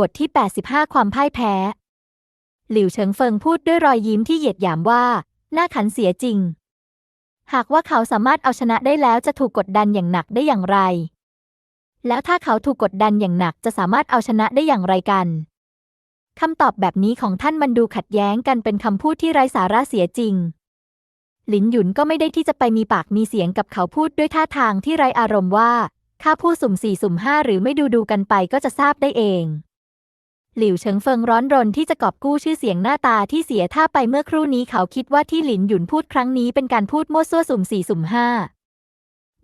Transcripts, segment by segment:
บทที่ 85 ความพ่ายแพ้ หลิวเฉิงเฟิงพูดด้วยรอยยิ้มที่เหยียดหยามว่า น่าขันเสียจริง หากว่าเขาสามารถเอาชนะได้แล้วจะถูกกดดันอย่างหนักได้อย่างไร แล้วถ้าเขาถูกกดดันอย่างหนักจะสามารถเอาชนะได้อย่างไรกันคำตอบแบบนี้ของท่านมันดูขัดแย้งกันเป็นคำพูดที่ไร้สาระเสียจริง หลินหยุนก็ไม่ได้ที่จะไปมีปากมีเสียงกับเขาพูดด้วยท่าทางที่ไร้อารมณ์ว่าข้าพูดสุ่มสี่สุ่มห้าหรือไม่ดูดูกันไปก็จะทราบได้เอง หลิวเฉิงเฟิงร้อนรนที่จะกอบกู้ชื่อเสียงหน้าตาที่เสียท่าไปเมื่อครู่นี้เขาคิดว่าที่หลินหยุนพูดครั้งนี้เป็นการพูดมั่วซั่วสุ่มสี่สุ่มห้า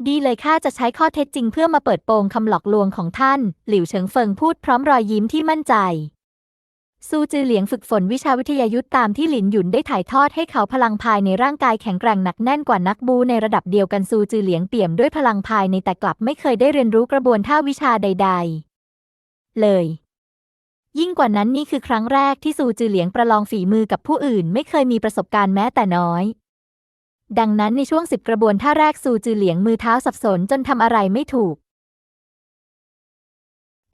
ดีเลยข้าจะใช้ข้อเท็จจริงเพื่อมาเปิดโปงคำหลอกลวงของท่าน หลิวเฉิงเฟิงพูดพร้อมรอยยิ้มที่มั่นใจ ซูจือเหลียงฝึกฝนวิชาวิทยายุทธตามที่หลินหยุนได้ถ่ายทอดให้เขาพลังภายในร่างกายแข็งแกร่งหนักแน่นกว่านักบูในระดับเดียวกันซูจือเหลียงเปี่ยมด้วยพลังภายในแต่กลับไม่เคยได้เรียนรู้กระบวนท่าวิชาใด ๆ เลย ยิ่งกว่านั้นนี่คือครั้งแรกที่ซูจือเหลียงประลองฝีมือกับผู้อื่น ไม่เคยมีประสบการณ์แม้แต่น้อย ดังนั้นในช่วงสิบกระบวนท่าแรกซูจือเหลียงมือเท้าสับสนจนทำอะไรไม่ถูก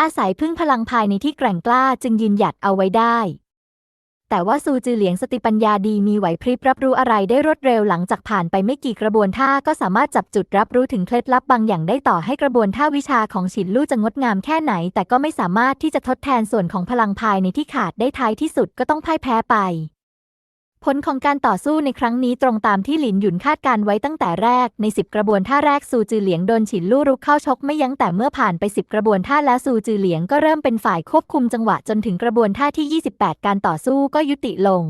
อาศัยพึ่งพลังภายในที่แกร่งกล้าจึงยืนหยัดเอาไว้ได้ แต่ว่าซูจือเหลียงสติปัญญาดีมีไหวพริบรับรู้อะไรได้รวดเร็วหลังจากผ่านไปไม่กี่กระบวนท่าก็สามารถจับจุดรับรู้ถึงเคล็ดลับบางอย่างได้ต่อให้กระบวนท่าวิชาของฉินลู่จะงดงามแค่ไหน แต่ก็ไม่สามารถที่จะทดแทนส่วนของพลังภายในที่ขาดได้ท้ายที่สุดก็ต้องพ่ายแพ้ไป ผลของการต่อสู้ในครั้งนี้ตรงตามที่หลินหยุนคาดการไว้ตั้งแต่แรกในสิบกระบวนท่าแรกซูจือเหลียงโดนฉินลู่รุกเข้าชกไม่ยั้งแต่เมื่อผ่านไปสิบกระบวนท่าแล้วซูจือเหลียงก็เริ่มเป็นฝ่ายควบคุมจังหวะจนถึงกระบวนท่าที่ 28 การต่อสู้ก็ยุติลง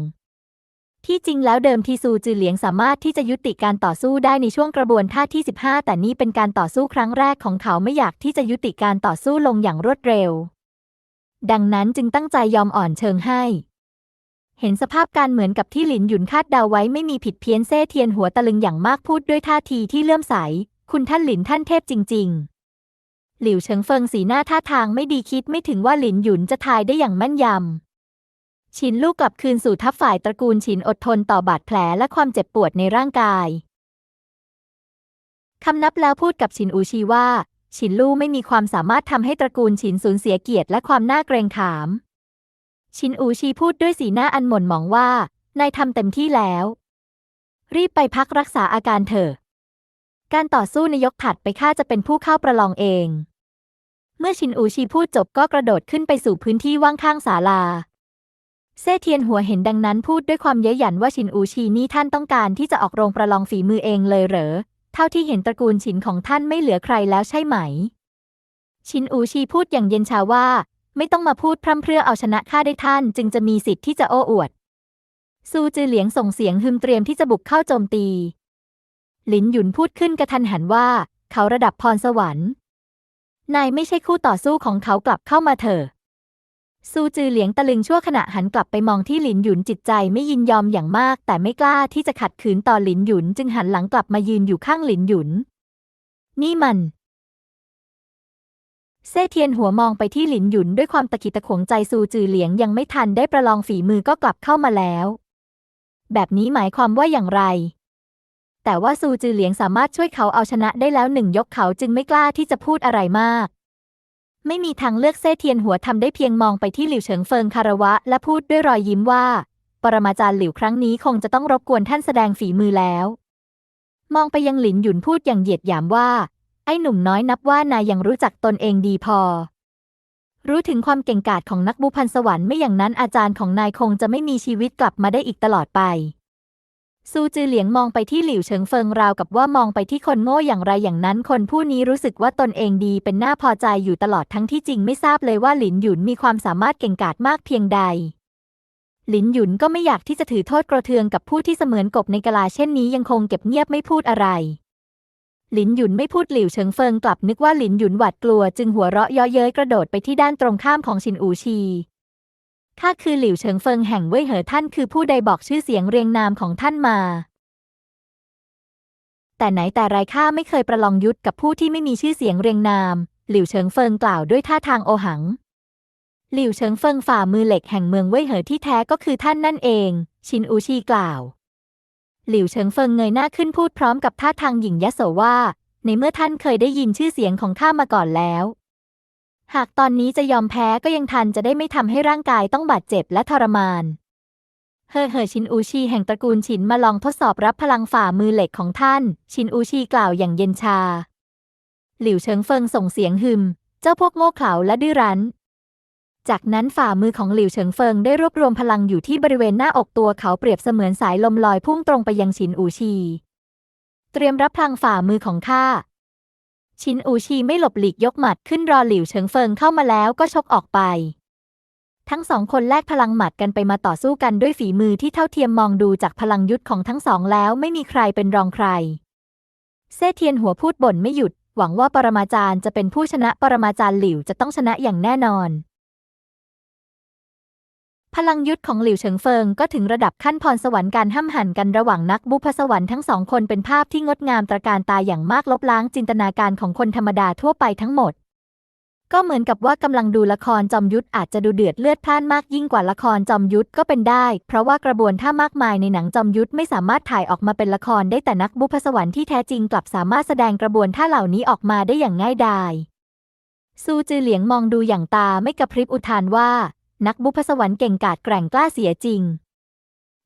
ที่จริงแล้วเดิมทีซูจือเหลียงสามารถที่จะยุติการต่อสู้ได้ในช่วงกระบวนท่าที่ 15 แต่นี่เป็นการต่อสู้ครั้งแรกของเขาไม่อยากที่จะยุติการต่อสู้ลงอย่างรวดเร็ว ดังนั้นจึงตั้งใจยอมอ่อนเชิงให้ เห็นสภาพการเหมือนกับที่หลินหยุนคาดเดาไว้ไม่มีผิดเพี้ยนเซ่เทียนหัวตะลึงอย่างมากพูดด้วยท่าทีที่เลื่อมใส คุณท่านหลินท่านเทพจริง ๆ หลิวเฉิงเฟิงสีหน้าท่าทางไม่ดีคิดไม่ถึงว่าหลินหยุนจะทายได้อย่างแม่นยำ ชินลูกกลับคืนสู่ทัพฝ่ายตระกูลชินอดทนต่อบาดแผลและความเจ็บปวดในร่างกาย คำนับแล้วพูดกับชินอูชีว่า ชินลู่ไม่มีความสามารถทำให้ตระกูลชินสูญเสียเกียรติและความน่าเกรงขาม ชินอูชีพูดด้วยสีหน้าอันหม่นหมองว่านายทำเต็มที่แล้ว รีบไปพักรักษาอาการเถอะ การต่อสู้ในยกถัดไปข้าจะเป็นผู้เข้าประลองเอง เมื่อชินอูชีพูดจบก็กระโดดขึ้นไปสู่พื้นที่ว่างข้างศาลา เซ่เทียนหัวเห็นดังนั้นพูดด้วยความเย้ยหยันว่าชินอูชีนี่ท่านต้องการที่จะออกโรงประลองฝีมือเองเลยเหรอ เท่าที่เห็นตระกูลชินของท่านไม่เหลือใครแล้วใช่ไหม ชินอูชีพูดอย่างเย็นชาว่า ไม่ต้องมาพูดพร่ำเพรื่อเอาชนะข้าได้ท่าน จึงจะมีสิทธิ์ที่จะโอ้อวด ซูจือเหลียงส่งเสียงฮึมเตรียมที่จะบุกเข้าโจมตี หลินหยุนพูดขึ้นกระทันหันว่า เขาระดับพรสวรรค์นายไม่ใช่คู่ต่อสู้ของเขากลับเข้ามาเถอะซูจือเหลียงตะลึงชั่วขณะหันกลับไปมองที่หลินหยุนจิตใจไม่ยินยอมอย่างมาก แต่ไม่กล้าที่จะขัดขืนต่อหลินหยุน จึงหันหลังกลับมายืนอยู่ข้างหลินหยุน นี่มัน เซ่เทียนหัวมองไปที่หลินหยุนด้วยความตะกิดตะขวงใจซูจือเหลียงยังไม่ทันได้ประลองฝีมือก็กลับเข้ามาแล้ว แบบนี้หมายความว่าอย่างไร แต่ว่าซูจือเหลียงสามารถช่วยเขาเอาชนะได้แล้วหนึ่งยกเขาจึงไม่กล้าที่จะพูดอะไรมาก ไม่มีทางเลือกเซ่เทียนหัวทำได้เพียงมองไปที่หลิวเฉิงเฟิงคารวะ และพูดด้วยรอยยิ้มว่า ปรมาจารย์หลิวครั้งนี้คงจะต้องรบกวนท่านแสดงฝีมือแล้ว มองไปยังหลินหยุนพูดอย่างเหยียดหยามว่า ไอ้หนุ่มน้อยนับว่านายยังรู้จักตนเองดีพอ รู้ถึงความเก่งกาจของนักบุพันสวรรค์ไม่อย่างนั้นอาจารย์ของนายคงจะไม่มีชีวิตกลับมาได้อีกตลอดไป ซูจือเหลียงมองไปที่หลิวเฉิงเฟิงราวกับว่ามองไปที่คนโง่อย่างไรอย่างนั้น คนผู้นี้รู้สึกว่าตนเองดีเป็นหน้าพอใจอยู่ตลอดทั้งที่จริงไม่ทราบเลยว่าหลินหยุนมีความสามารถเก่งกาจมากเพียงใดหลินหยุนก็ไม่อยากที่จะถือโทษกระเทืองกับผู้ที่เสมือนกบในกะลาเช่นนี้ยังคงเก็บเงียบไม่พูดอะไร หลินหยุนไม่พูดหลิวเฉิงเฟิงกลับนึกว่าหลินหยุนหวาดกลัวจึงหัวเราะเย้อเย้ยกระโดดไปที่ด้านตรงข้ามของชินอูชีข้าคือหลิวเฉิงเฟิงแห่งเว่ยเหอท่านคือผู้ใดบอกชื่อเสียงเรียงนามของท่านมา แต่ไหนแต่ไรข้าไม่เคยประลองยุทธกับผู้ที่ไม่มีชื่อเสียงเรียงนาม หลิวเฉิงเฟิงกล่าวด้วยท่าทางโอหัง หลิวเฉิงเฟิงฝ่ามือเหล็กแห่งเมืองเว่ยเหอที่แท้ก็คือท่านนั่นเอง ชินอูชีกล่าว หลิวเฉิงเฟิงเงยหน้าขึ้นพูดพร้อมกับท่าทางหยิ่งยโสว่า ในเมื่อท่านเคยได้ยินชื่อเสียงของข้ามาก่อนแล้ว หากตอนนี้จะยอมแพ้ก็ยังทันจะได้ไม่ทำให้ร่างกายต้องบาดเจ็บและทรมาน เฮ่อเฮ่อชินอูชีแห่งตระกูลฉินมาลองทดสอบรับพลังฝ่ามือเหล็กของท่าน ชินอูชีกล่าวอย่างเย็นชา หลิวเฉิงเฟิงส่งเสียงหึม เจ้าพวกโง่เขลาและดื้อรั้น จากนั้นฝ่ามือของหลิวเฉิงเฟิงได้รวบรวมพลังอยู่ที่บริเวณหน้าอกตัวเขาเปรียบเสมือนสายลมลอยพุ่งตรงไปยังชินอูชี เตรียมรับพลังฝ่ามือของข้า ชินอูชีไม่หลบหลีกยกหมัดขึ้นรอหลิวเฉิงเฟิงเข้ามาแล้วก็ชกออกไป ทั้งสองคนแลกพลังหมัดกันไปมาต่อสู้กันด้วยฝีมือที่เท่าเทียมมองดูจากพลังยุทธของทั้งสองแล้วไม่มีใครเป็นรองใคร เซเทียนหัวพูดบ่นไม่หยุด หวังว่าปรมาจารย์จะเป็นผู้ชนะปรมาจารย์หลิวจะต้องชนะอย่างแน่นอน พลังยุทธของหลิวเฉิงเฟิงก็ถึงระดับขั้นพรสวรรค์การห้ำหั่นกันระหว่างนักบุพสวรรค์ทั้งสองคนเป็นภาพที่งดงามตระการตาอย่างมากลบล้างจินตนาการของคนธรรมดาทั่วไปทั้งหมด ก็เหมือนกับว่ากำลังดูละครจอมยุทธอาจจะดูเดือดเลือดพล่านมากยิ่งกว่าละครจอมยุทธก็เป็นได้ เพราะว่ากระบวนท่ามากมายในหนังจอมยุทธไม่สามารถถ่ายออกมาเป็นละครได้แต่นักบุพสวรรค์ที่แท้จริงกลับสามารถแสดงกระบวนท่าเหล่านี้ออกมาได้อย่างง่ายดายซูจือเหลียงมองดูอย่างตาไม่กระพริบอุทานว่า นักบุพสวรรค์เก่งกาจแกร่งกล้าเสียจริง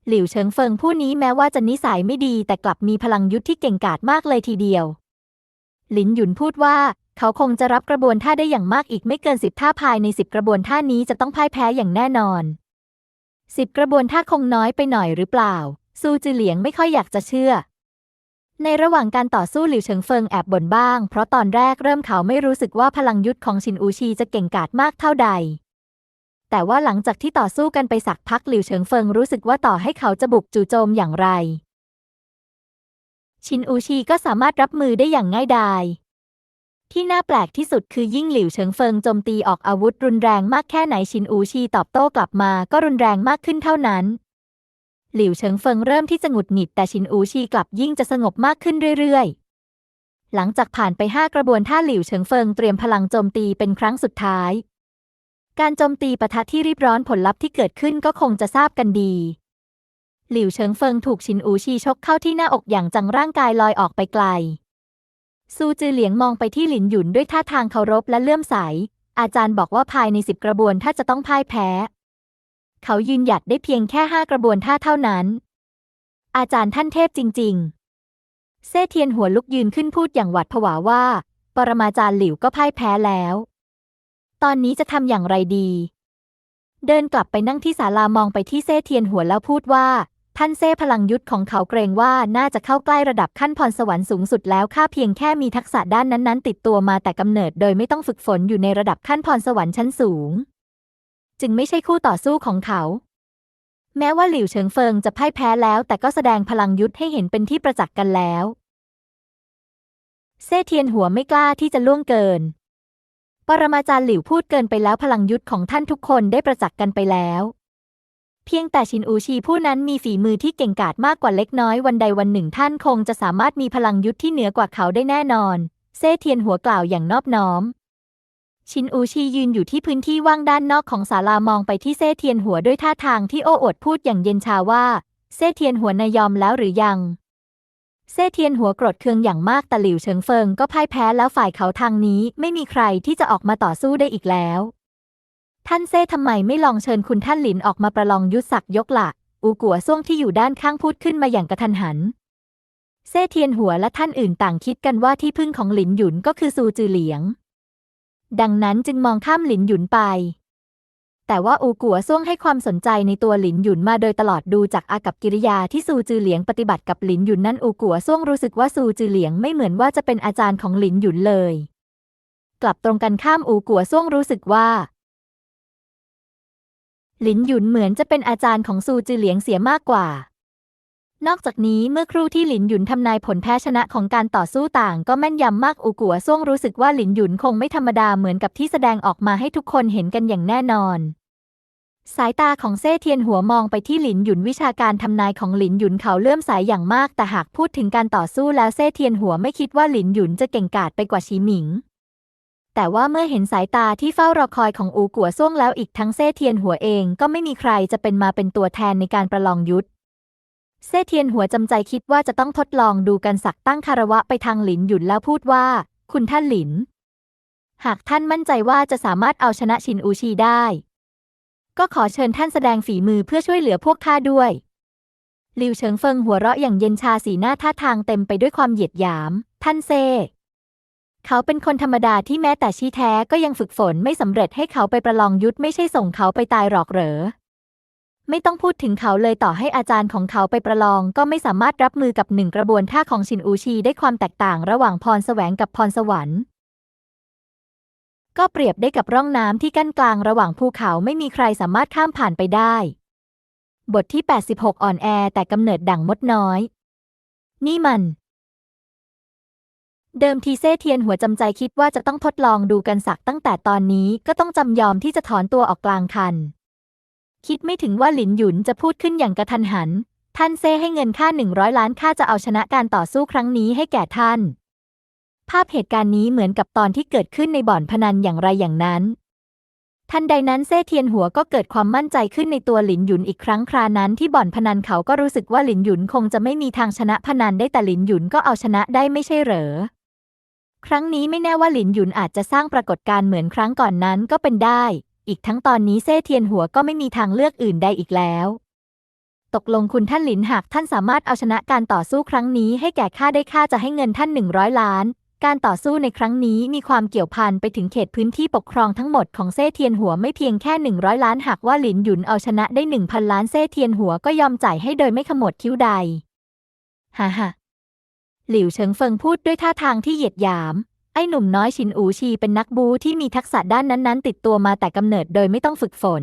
หลิวเฉิงเฟิงผู้นี้แม้ว่าจะนิสัยไม่ดีแต่กลับมีพลังยุทธที่เก่งกาจมากเลยทีเดียว หลินหยุนพูดว่า เขาคงจะรับกระบวนท่าได้อย่างมากอีกไม่เกินสิบท่าภายในสิบกระบวนท่านี้จะต้องพ่ายแพ้อย่างแน่นอนสิบกระบวนท่าคงน้อยไปหน่อยหรือเปล่า ซูจือเหลียงไม่ค่อยอยากจะเชื่อ ในระหว่างการต่อสู้หลิวเฉิงเฟิงแอบบ่นบ้าง เพราะตอนแรกเริ่มเขาไม่รู้สึกว่าพลังยุทธของชินอูชีจะเก่งกาจมากเท่าใด แต่ว่าหลังจากที่ต่อสู้กันไปสักพักหลิวเฉิงเฟิงรู้สึกว่าต่อให้เขาจะบุกจู่โจมอย่างไร ชินอูชีก็สามารถรับมือได้อย่างง่ายดายที่น่าแปลกที่สุดคือยิ่งหลิวเฉิงเฟิงโจมตีออกอาวุธรุนแรงมากแค่ไหนชินอูชีตอบโต้กลับมาก็รุนแรงมากขึ้นเท่านั้น หลิวเฉิงเฟิงเริ่มที่จะหงุดหงิดแต่ชินอูชีกลับยิ่งจะสงบมากขึ้นเรื่อยๆ หลังจากผ่านไปห้ากระบวนท่าหลิวเฉิงเฟิงเตรียมพลังโจมตีเป็นครั้งสุดท้าย การโจมตีปะทะที่รีบร้อนผลลัพธ์ที่เกิดขึ้นก็คงจะทราบกันดี หลิวเฉิงเฟิงถูกชินอูชีชกเข้าที่หน้าอกอย่างจังร่างกายลอยออกไปไกล ซูจือเหลียงมองไปที่หลินหยุนด้วยท่าทางเคารพและเลื่อมใส อาจารย์บอกว่าภายในสิบกระบวนท่าจะต้องพ่ายแพ้ เขายืนหยัดได้เพียงแค่ห้ากระบวนท่าเท่านั้น อาจารย์ท่านเทพจริง ๆ เซเทียนหัวลุกยืนขึ้นพูดอย่างหวาดผวาว่า ปรมาจารย์หลิวก็พ่ายแพ้แล้ว ตอนนี้จะทำอย่างไรดี เดินกลับไปนั่งที่ศาลามองไปที่เซ่เทียนหัวแล้วพูดว่า ท่านเซ่พลังยุทธของเขาเกรงว่าน่าจะเข้าใกล้ระดับขั้นพรสวรรค์สูงสุดแล้วข้าเพียงแค่มีทักษะด้านนั้นๆ ติดตัวมาแต่กำเนิดโดยไม่ต้องฝึกฝนอยู่ในระดับขั้นพรสวรรค์ชั้นสูง จึงไม่ใช่คู่ต่อสู้ของเขาแม้ว่าหลิวเฉิงเฟิงจะพ่ายแพ้แล้ว แต่ก็แสดงพลังยุทธให้เห็นเป็นที่ประจักษ์กันแล้ว เซ่เทียนหัวไม่กล้าที่จะล่วงเกิน ปรมาจารย์หลิวพูดเกินไปแล้วพลังยุทธของท่านทุกคนได้ประจักษ์กันไปแล้ว เพียงแต่ชินอูชีผู้นั้นมีฝีมือที่เก่งกาจมากกว่าเล็กน้อยวันใดวันหนึ่งท่านคงจะสามารถมีพลังยุทธที่เหนือกว่าเขาได้แน่นอน เซ่เทียนหัวกล่าวอย่างนอบน้อม ชินอูชียืนอยู่ที่พื้นที่ว่างด้านนอกของศาลามองไปที่เซ่เทียนหัวด้วยท่าทางที่โอ้อวดพูดอย่างเย็นชาว่า เซ่เทียนหัวนายยอมแล้วหรือยัง เซเทียนหัวกรธเคืองอย่างมากแต่หลิวเฉิงเฟิงก็พ่ายแพ้แล้วฝ่ายเขาทางนี้ไม่มีใครที่จะออกมาต่อสู้ได้อีกแล้ว ท่านเซ่ทำไมไม่ลองเชิญคุณท่านหลินออกมาประลองยุทธศักดิ์ยกละอูกัวซ่วงที่อยู่ด้านข้างพูดขึ้นมาอย่างกระทันหัน เซ่เทียนหัวและท่านอื่นต่างคิดกันว่าที่พึ่งของหลินหยุนก็คือซูจือเหลียง ดังนั้นจึงมองข้ามหลินหยุนไป แต่ว่าอูกัวซ่วงให้ความสนใจในตัวหลินหยุนมาโดยตลอดดูจากอากับกิริยาที่ซูจือเหลียงปฏิบัติกับหลินหยุนนั่นอูกัวซ่วงรู้สึกว่าซูจือเหลียงไม่เหมือนว่าจะเป็นอาจารย์ของหลินหยุนเลย กลับตรงกันข้ามอูกัวซ่วงรู้สึกว่า หลินหยุนเหมือนจะเป็นอาจารย์ของซูจือเหลียงเสียมากกว่านอกจากนี้เมื่อครู่ที่หลินหยุนทำนายผลแพ้ชนะของการต่อสู้ต่าง ก็แม่นยำมากอูกัวซ่วงรู้สึกว่าหลินหยุนคงไม่ธรรมดาเหมือนกับที่แสดงออกมาให้ทุกคนเห็นกันอย่างแน่นอน สายตาของเซ่เทียนหัวมองไปที่หลินหยุนวิชาการทำนายของหลินหยุนเขาเลื่อมสายอย่างมาก แต่หากพูดถึงการต่อสู้แล้วเซ่เทียนหัวไม่คิดว่าหลินหยุนจะเก่งกาจไปกว่าชีหมิง แต่ว่าเมื่อเห็นสายตาที่เฝ้ารอคอยของอูกัวซ่วงแล้วอีกทั้งเซ่เทียนหัวเองก็ไม่มีใครจะเป็นมาเป็นตัวแทนในการประลองยุทธเซ่เทียนหัวจำใจคิดว่าจะต้องทดลองดูกันสักตั้งคารวะไปทางหลินหยุนแล้วพูดว่า คุณท่านหลิน หากท่านมั่นใจว่าจะสามารถเอาชนะชินอูชีได้ ก็ขอเชิญท่านแสดงฝีมือเพื่อช่วยเหลือพวกข้าด้วยหลิวเฉิงเฟิงหัวเราะอย่างเย็นชาสีหน้าท่าทางเต็มไปด้วยความเหยียดหยาม ท่านเซ เขาเป็นคนธรรมดาที่แม้แต่ชี้แท้ก็ยังฝึกฝนไม่สำเร็จให้เขาไปประลองยุทธไม่ใช่ส่งเขาไปตายหรอกเหรอ ไม่ต้องพูดถึงเขาเลยต่อให้อาจารย์ของเขาไปประลองก็ไม่สามารถรับมือกับหนึ่งกระบวนท่าของชินอูชีได้ความแตกต่างระหว่างพรแสวงกับพรสวรรค์ ก็เปรียบได้กับร่องน้ำที่กั้นกลางระหว่างภูเขาไม่มีใครสามารถข้ามผ่านไปได้ บทที่ 86 อ่อนแอแต่กำเนิดดั่งมดน้อย นี่มัน เดิมทีเซ่เทียนหัวจำใจคิดว่าจะต้องทดลองดูกันสักตั้งแต่ตอนนี้ก็ต้องจำยอมที่จะถอนตัวออกกลางคัน คิดไม่ถึงว่าหลินหยุนจะพูดขึ้นอย่างกระทันหัน ท่านเซ่ให้เงินค่าหนึ่งร้อยล้านค่าจะเอาชนะการต่อสู้ครั้งนี้ให้แก่ท่าน ภาพเหตุการณ์นี้เหมือนกับตอนที่เกิดขึ้นในบ่อนพนันอย่างไรอย่างนั้น ทันใดนั้นเซ่เทียนหัวก็เกิดความมั่นใจขึ้นในตัวหลินหยุนอีกครั้งครานั้นที่บ่อนพนันเขาก็รู้สึกว่าหลินหยุนคงจะไม่มีทางชนะพนันได้แต่หลินหยุนก็เอาชนะได้ไม่ใช่เหรอ ครั้งนี้ไม่แน่ว่าหลินหยุนอาจจะสร้างปรากฏการณ์เหมือนครั้งก่อนนั้นก็เป็นได้ อีกทั้งตอนนี้เซ่เทียนหัวก็ไม่มีทางเลือกอื่นใดอีกแล้วตกลงคุณท่านหลินหากท่านสามารถเอาชนะการต่อสู้ครั้งนี้ให้แก่ข้าได้ข้าจะให้เงินท่านหนึ่งร้อยล้าน การต่อสู้ในครั้งนี้มีความเกี่ยวพันไปถึงเขตพื้นที่ปกครองทั้งหมดของเซ่เทียนหัวไม่เพียงแค่หนึ่งร้อยล้านหากว่าหลินหยุนเอาชนะได้หนึ่งพันล้านเซ่เทียนหัวก็ยอมจ่ายให้โดยไม่ขมวดคิ้วใดฮ่าฮ่าหลิวเฉิงเฟิงพูดด้วยท่าทางที่เหยียดหยาม ไอ้หนุ่มน้อยชินอูชีเป็นนักบูที่มีทักษะด้านนั้นๆ ติดตัวมาแต่กำเนิดโดยไม่ต้องฝึกฝน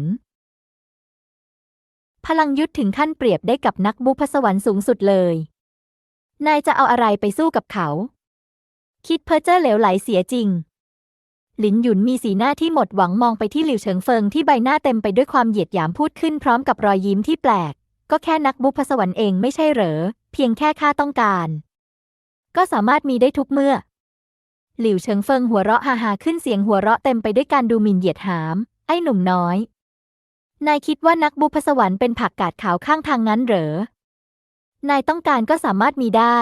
พลังยุทธถึงขั้นเปรียบได้กับนักบูพสวรรค์สูงสุดเลย นายจะเอาอะไรไปสู้กับเขา คิดเพ้อเจ้อเหลวไหลเสียจริง หลินหยุนมีสีหน้าที่หมดหวังมองไปที่หลิวเฉิงเฟิงที่ใบหน้าเต็มไปด้วยความเหยียดหยามพูดขึ้นพร้อมกับรอยยิ้มที่แปลก ก็แค่นักบุพสวรรค์เองไม่ใช่เหรอ เพียงแค่ข้าต้องการ ก็สามารถมีได้ทุกเมื่อ หลิวเฉิงเฟิงหัวเราะฮาฮาขึ้นเสียงหัวเราะเต็มไปด้วยการดูหมิ่นเหยียดหาม ไอ้หนุ่มน้อย นายคิดว่านักบุพสวรรค์เป็นผักกาดขาวข้างทางงั้นเหรอนายต้องการก็สามารถมีได้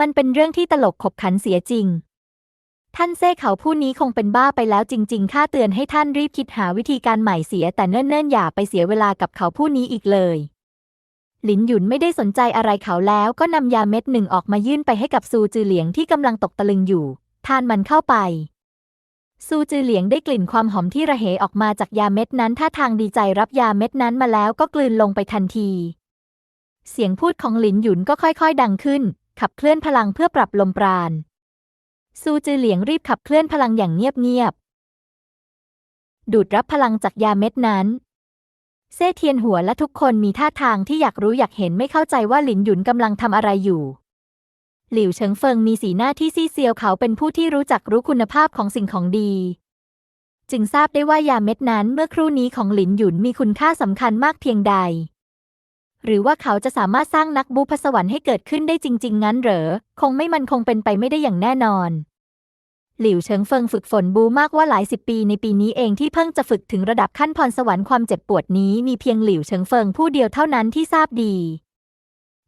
มันเป็นเรื่องที่ตลกขบขันเสียจริง ท่านเซ่เขาผู้นี้คงเป็นบ้าไปแล้วจริง ๆ ข้าเตือนให้ท่านรีบคิดหาวิธีการใหม่เสียแต่เนิ่นๆอย่าไปเสียเวลากับเขาผู้นี้อีกเลยหลินหยุนไม่ได้สนใจอะไรเขาแล้วก็นำยาเม็ดหนึ่งออกมายื่นไปให้กับซูจือเหลียงที่กำลังตกตะลึงอยู่ ทานมันเข้าไป ซูจือเหลียงได้กลิ่นความหอมที่ระเหยออกมาจากยาเม็ดนั้นท่าทางดีใจรับยาเม็ดนั้นมาแล้วก็กลืนลงไปทันที เสียงพูดของหลินหยุนก็ค่อยๆ ดังขึ้น ขับเคลื่อนพลังเพื่อปรับลมปราณ ซูจือเหลียงรีบขับเคลื่อนพลังอย่างเงียบๆ ดูดรับพลังจากยาเม็ดนั้น เซ่เทียนหัวและทุกคนมีท่าทางที่อยากรู้อยากเห็นไม่เข้าใจว่าหลินหยุนกำลังทำอะไรอยู่ หลิวเฉิงเฟิงมีสีหน้าที่ซีเซียวเขาเป็นผู้ที่รู้จักรู้คุณภาพของสิ่งของดี จึงทราบได้ว่ายาเม็ดนั้นเมื่อครู่นี้ของหลินหยุนมีคุณค่าสำคัญมากเพียงใด หรือว่าเขาจะสามารถสร้างนักบูพสวรรค์ให้เกิดขึ้นได้จริง ๆ งั้นเหรอ คงไม่มันคงเป็นไปไม่ได้อย่างแน่นอน หลิวเฉิงเฟิงฝึกฝนบูมากว่าหลายสิบปีในปีนี้เองที่เพิ่งจะฝึกถึงระดับขั้นพรสวรรค์ความเจ็บปวดนี้มีเพียงหลิวเฉิงเฟิงผู้เดียวเท่านั้นที่ทราบดี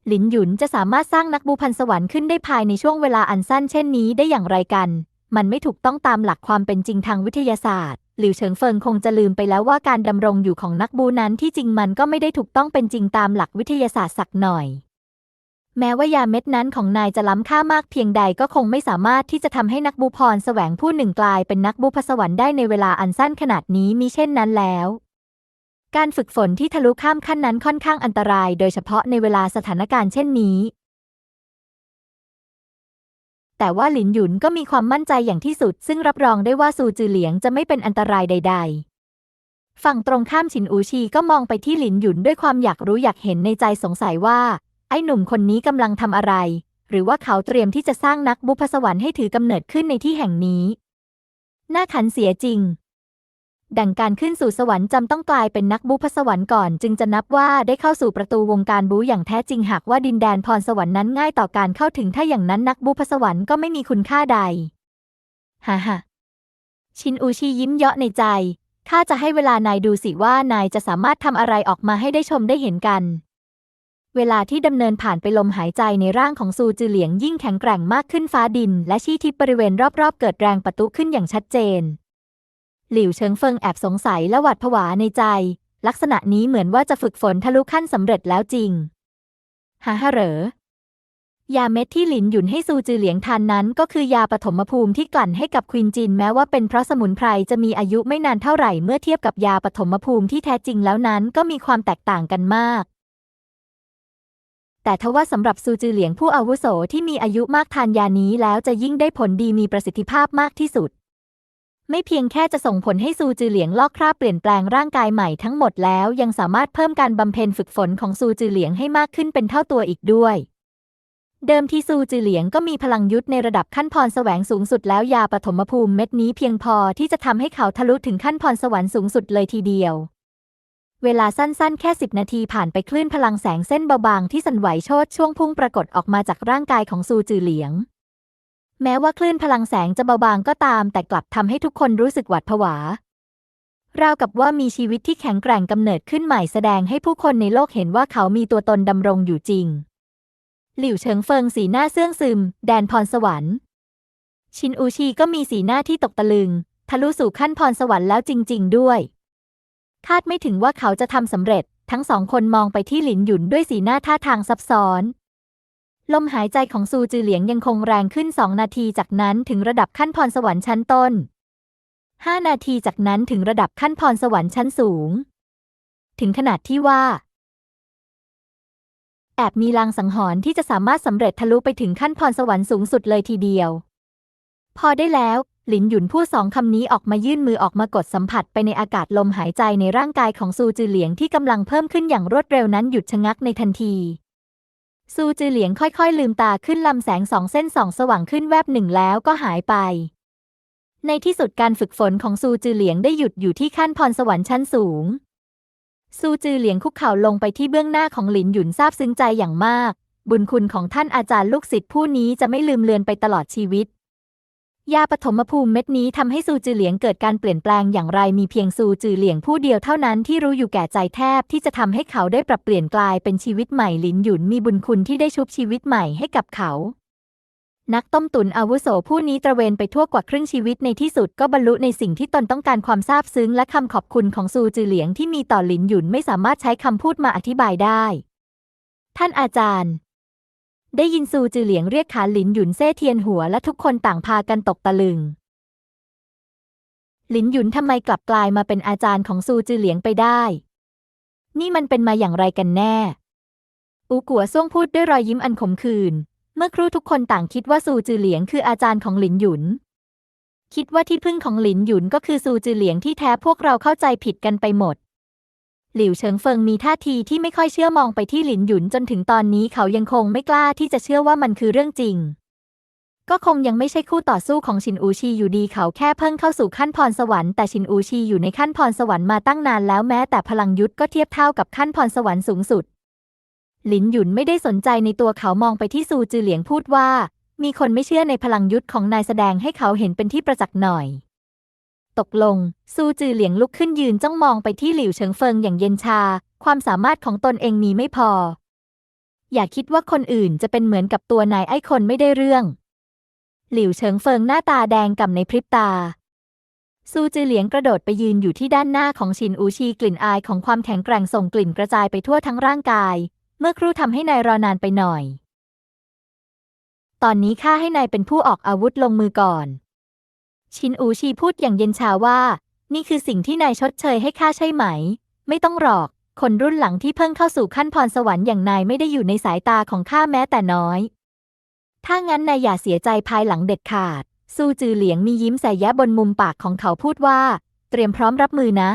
หลินหยุนจะสามารถสร้างนักบูพันสวรรค์ขึ้นได้ภายในช่วงเวลาอันสั้นเช่นนี้ได้อย่างไรกัน มันไม่ถูกต้องตามหลักความเป็นจริงทางวิทยาศาสตร์ หลิวเฉิงเฟิงคงจะลืมไปแล้วว่าการดำรงอยู่ของนักบูนั้นที่จริงมันก็ไม่ได้ถูกต้องเป็นจริงตามหลักวิทยาศาสตร์สักหน่อย แม้ว่ายาเม็ดนั้นของนายจะล้ำค่ามากเพียงใดก็คงไม่สามารถที่จะทำให้นักบูพรแสวงผู้หนึ่งกลายเป็นนักบูพสวรรค์ได้ในเวลาอันสั้นขนาดนี้มิเช่นนั้นแล้ว การฝึกฝนที่ทะลุข้ามขั้นนั้นค่อนข้างอันตราย โดยเฉพาะในเวลาสถานการณ์เช่นนี้ แต่ว่าหลินหยุนก็มีความมั่นใจอย่างที่สุด ซึ่งรับรองได้ว่าซูจือเหลียงจะไม่เป็นอันตรายใด ๆ ฝั่งตรงข้ามฉินอูชีก็มองไปที่หลินหยุนด้วยความอยากรู้อยากเห็นในใจสงสัยว่า ไอ้หนุ่มคนนี้กำลังทำอะไร หรือว่าเขาเตรียมที่จะสร้างนักบุพสวรรค์ให้ถือกำเนิดขึ้นในที่แห่งนี้ น่าขันเสียจริง ดังการขึ้นสู่สวรรค์จำต้องกลายเป็นนักบูพสวรรค์ก่อน จึงจะนับว่าได้เข้าสู่ประตูวงการบูอย่างแท้จริงหากว่าดินแดนพรสวรรค์นั้นง่ายต่อการเข้าถึงถ้าอย่างนั้นนักบูพสวรรค์ก็ไม่มีคุณค่าใดฮ่าฮ่าชินอูชียิ้มเยาะในใจข้าจะให้เวลานายดูสิว่านายจะสามารถทำอะไรออกมาให้ได้ชมได้เห็นกัน เวลาที่ดำเนินผ่านไปลมหายใจในร่างของซูจือเหลียงยิ่งแข็งแกร่งมากขึ้นฟ้าดิน และชี้ทิศบริเวณรอบๆ เกิดแรงประตุขึ้นอย่างชัดเจน หลิวเฉิงเฟิงแอบสงสัยและหวาดผวาในใจ ลักษณะนี้เหมือนว่าจะฝึกฝนทะลุขั้นสำเร็จแล้วจริงฮ่าฮ่าเหรอยาเม็ดที่หลินหยุนให้ซูจือเหลียงทานนั้น ก็คือยาปฐมภูมิที่กลั่นให้กับควินจินแม้ว่าเป็นเพราะสมุนไพรจะมีอายุไม่นานเท่าไหร่เมื่อเทียบกับยาปฐมภูมิที่แท้จริงแล้วนั้นก็มีความแตกต่างกันมาก แต่ทว่าสำหรับซูจือเหลียงผู้อาวุโสที่มีอายุมากทานยานี้แล้วจะยิ่งได้ผลดีมีประสิทธิภาพมากที่สุด ไม่เพียงแค่จะส่งผลให้ซูจือเหลียงลอกคราบเปลี่ยนแปลงร่างกายใหม่ทั้งหมดแล้วยังสามารถเพิ่มการบำเพ็ญฝึกฝนของซูจือเหลียงให้มากขึ้นเป็นเท่าตัวอีกด้วย เดิมทีซูจือเหลียงก็มีพลังยุทธในระดับขั้นพรแสวงสูงสุดแล้วยาปฐมภูมิเม็ดนี้เพียงพอที่จะทำให้เขาทะลุถึงขั้นพรสวรรค์สูงสุดเลยทีเดียว เวลาสั้นๆ แค่สิบนาทีผ่านไปคลื่นพลังแสงเส้นเบาๆที่สั่นไหวโชดช่วงพุ่งปรากฏออกมาจากร่างกายของซูจือเหลียง แม้ว่าคลื่นพลังแสงจะเบาบางก็ตาม แต่กลับทำให้ทุกคนรู้สึกหวาดผวาราวกับว่ามีชีวิตที่แข็งแกร่งกำเนิดขึ้นใหม่แสดงให้ผู้คนในโลกเห็นว่าเขามีตัวตนดำรงอยู่จริง หลิวเฉิงเฟิงสีหน้าเสื่องซึม แดนพรสวรรค์ ชินอูชีก็มีสีหน้าที่ตกตะลึง ทะลุสู่ขั้นพรสวรรค์แล้วจริง ๆ ด้วย คาดไม่ถึงว่าเขาจะทำสำเร็จ ทั้งสองคนมองไปที่หลินหยุนด้วยสีหน้าท่าทางซับซ้อน ลมหายใจของซูจือเหลียงยังคงแรงขึ้นสองนาทีจากนั้นถึงระดับขั้นพรสวรรค์ชั้นต้นห้านาทีจากนั้นถึงระดับขั้นพรสวรรค์ชั้นสูง ถึงขนาดที่ว่า แอบมีลางสังหรณ์ที่จะสามารถสำเร็จทะลุไปถึงขั้นพรสวรรค์สูงสุดเลยทีเดียว พอได้แล้ว หลินหยุนพูดสองคำนี้ออกมายื่นมือออกมากดสัมผัสไปในอากาศลมหายใจในร่างกายของซูจือเหลียงที่กำลังเพิ่มขึ้นอย่างรวดเร็วนั้นหยุดชะงักในทันที ซูจือเหลียงค่อยๆ ลืมตาขึ้นลำแสงสองเส้นสองสว่างขึ้นแวบหนึ่งแล้วก็หายไป ในที่สุดการฝึกฝนของซูจือเหลียงได้หยุดอยู่ที่ขั้นพรสวรรค์ชั้นสูง ซูจือเหลียงคุกเข่าลงไปที่เบื้องหน้าของหลินหยุนซาบซึ้งใจอย่างมาก บุญคุณของท่านอาจารย์ลูกศิษย์ผู้นี้จะไม่ลืมเลือนไปตลอดชีวิต ยาปฐมภูมิเม็ดนี้ทำให้ซูจือเหลียงเกิดการเปลี่ยนแปลงอย่างไรมีเพียงซูจือเหลียงผู้เดียวเท่านั้นที่รู้อยู่แก่ใจแทบที่จะทำให้เขาได้ปรับเปลี่ยนกลายเป็นชีวิตใหม่หลินหยุนมีบุญคุณที่ได้ชุบชีวิตใหม่ให้กับเขา นักต้มตุนอาวุโสผู้นี้ตระเวนไปทั่วกว่าครึ่งชีวิตในที่สุดก็บรรลุในสิ่งที่ตนต้องการความซาบซึ้งและคำขอบคุณของซูจือเหลียงที่มีต่อหลินหยุนไม่สามารถใช้คำพูดมาอธิบายได้ ท่านอาจารย์ ได้ยินซูจือเหลียงเรียกขาหลินหยุนเซ่เทียนหัวและทุกคนต่างพากันตกตะลึง หลินหยุนทำไมกลับกลายมาเป็นอาจารย์ของซูจือเหลียงไปได้ นี่มันเป็นมาอย่างไรกันแน่ อูกัวซ่วงพูดด้วยรอยยิ้มอันขมขื่นเมื่อครู่ทุกคนต่างคิดว่าซูจือเหลียงคืออาจารย์ของหลินหยุน คิดว่าที่พึ่งของหลินหยุนก็คือซูจือเหลียงที่แท้พวกเราเข้าใจผิดกันไปหมด หลิวเฉิงเฟิงมีท่าทีที่ไม่ค่อยเชื่อมองไปที่หลินหยุนจนถึงตอนนี้เขายังคงไม่กล้าที่จะเชื่อว่ามันคือเรื่องจริง ก็คงยังไม่ใช่คู่ต่อสู้ของชินอูชีอยู่ดีเขาแค่เพิ่งเข้าสู่ขั้นพรสวรรค์แต่ชินอูชีอยู่ในขั้นพรสวรรค์มาตั้งนานแล้วแม้แต่พลังยุทธ์ก็เทียบเท่ากับขั้นพรสวรรค์สูงสุด หลินหยุนไม่ได้สนใจในตัวเขามองไปที่ซูจือเหลียงพูดว่า มีคนไม่เชื่อในพลังยุทธ์ของนายแสดงให้เขาเห็นเป็นที่ประจักษ์หน่อย ตกลง ซูจือเหลียงลุกขึ้นยืนจ้องมองไปที่หลิวเฉิงเฟิงอย่างเย็นชา ความสามารถของตนเองมีไม่พอ อย่าคิดว่าคนอื่นจะเป็นเหมือนกับตัวนายไอ้คนไม่ได้เรื่อง หลิวเฉิงเฟิงหน้าตาแดงก่ำในพริบตา ซูจือเหลียงกระโดดไปยืนอยู่ที่ด้านหน้าของชินอูชีกลิ่นอายของความแข็งแกร่งส่งกลิ่นกระจายไปทั่วทั้งร่างกาย เมื่อครู่ทำให้นายรอนานไปหน่อย ตอนนี้ข้าให้นายเป็นผู้ออกอาวุธลงมือก่อน ชินอูชีพูดอย่างเย็นชาว่า นี่คือสิ่งที่นายชดเชยให้ข้าใช่ไหม ไม่ต้องหรอก คนรุ่นหลังที่เพิ่งเข้าสู่ขั้นพรสวรรค์อย่างนายไม่ได้อยู่ในสายตาของข้าแม้แต่น้อย ถ้างั้นนายอย่าเสียใจภายหลังเด็ดขาด ซูจือเหลียงมียิ้มใส่แย้บนมุมปากของเขาพูดว่า เตรียมพร้อมรับมือนะ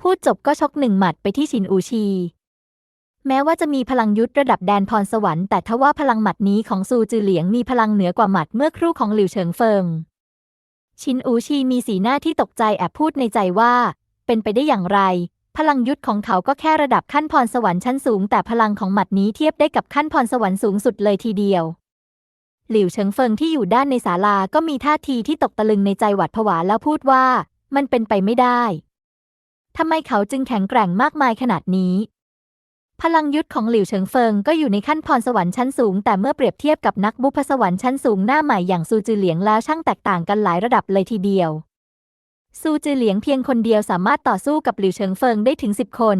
พูดจบก็ชกหนึ่งหมัดไปที่ชินอูชีแม้ว่าจะมีพลังยุทธระดับแดนพรสวรรค์แต่ทว่าพลังหมัดนี้ของซูจือเหลียงมีพลังเหนือกว่าหมัดเมื่อครู่ของหลิวเฉิงเฟิง ชินอูชีมีสีหน้าที่ตกใจแอบพูดในใจว่า เป็นไปได้อย่างไร พลังยุทธของเขาก็แค่ระดับขั้นพรสวรรค์ชั้นสูง แต่พลังของหมัดนี้เทียบได้กับขั้นพรสวรรค์สูงสุดเลยทีเดียว หลิวเฉิงเฟิงที่อยู่ด้านในศาลาก็มีท่าทีที่ตกตะลึงในใจหวาดผวาแล้วพูดว่า มันเป็นไปไม่ได้ทำไมเขาจึงแข็งแกร่งมากมายขนาดนี้ พลังยุทธของหลิวเฉิงเฟิงก็อยู่ในขั้นพรสวรรค์ชั้นสูง แต่เมื่อเปรียบเทียบกับนักบุพสวรรค์ชั้นสูงหน้าใหม่อย่างซูจือเหลียงแล้วช่างแตกต่างกันหลายระดับเลยทีเดียว ซูจือเหลียงเพียงคนเดียวสามารถต่อสู้กับหลิวเฉิงเฟิงได้ถึงสิบคน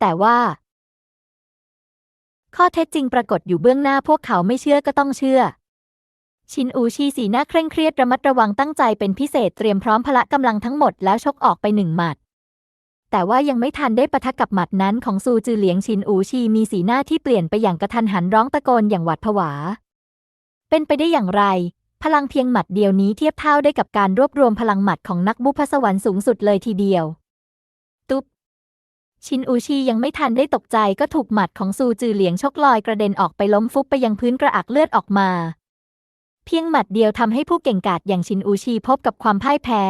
แต่ว่า ข้อเท็จจริงปรากฏอยู่เบื้องหน้าพวกเขาไม่เชื่อก็ต้องเชื่อ ชินอูชีสีหน้าเคร่งเครียดระมัดระวังตั้งใจเป็นพิเศษเตรียมพร้อมพละกำลังทั้งหมดแล้วชกออกไปหนึ่งหมัด แต่ว่ายังไม่ทันได้ปะทะกับหมัดนั้นของซูจือเหลียงชินอูชีมีสีหน้าที่เปลี่ยนไปอย่างกระทันหันร้องตะโกนอย่างหวาดผวา เป็นไปได้อย่างไร พลังเพียงหมัดเดียวนี้เทียบเท่าได้กับการรวบรวมพลังหมัดของนักบุพสวรรค์สูงสุดเลยทีเดียว ตุ๊บ ชินอูชียังไม่ทันได้ตกใจก็ถูกหมัดของซูจือเหลียงชกลอยกระเด็นออกไปล้มฟุบไปยังพื้นกระอักเลือดออกมา เพียงหมัดเดียวทำให้ผู้เก่งกาจอย่างชินอูชีพบกับความพ่ายแพ้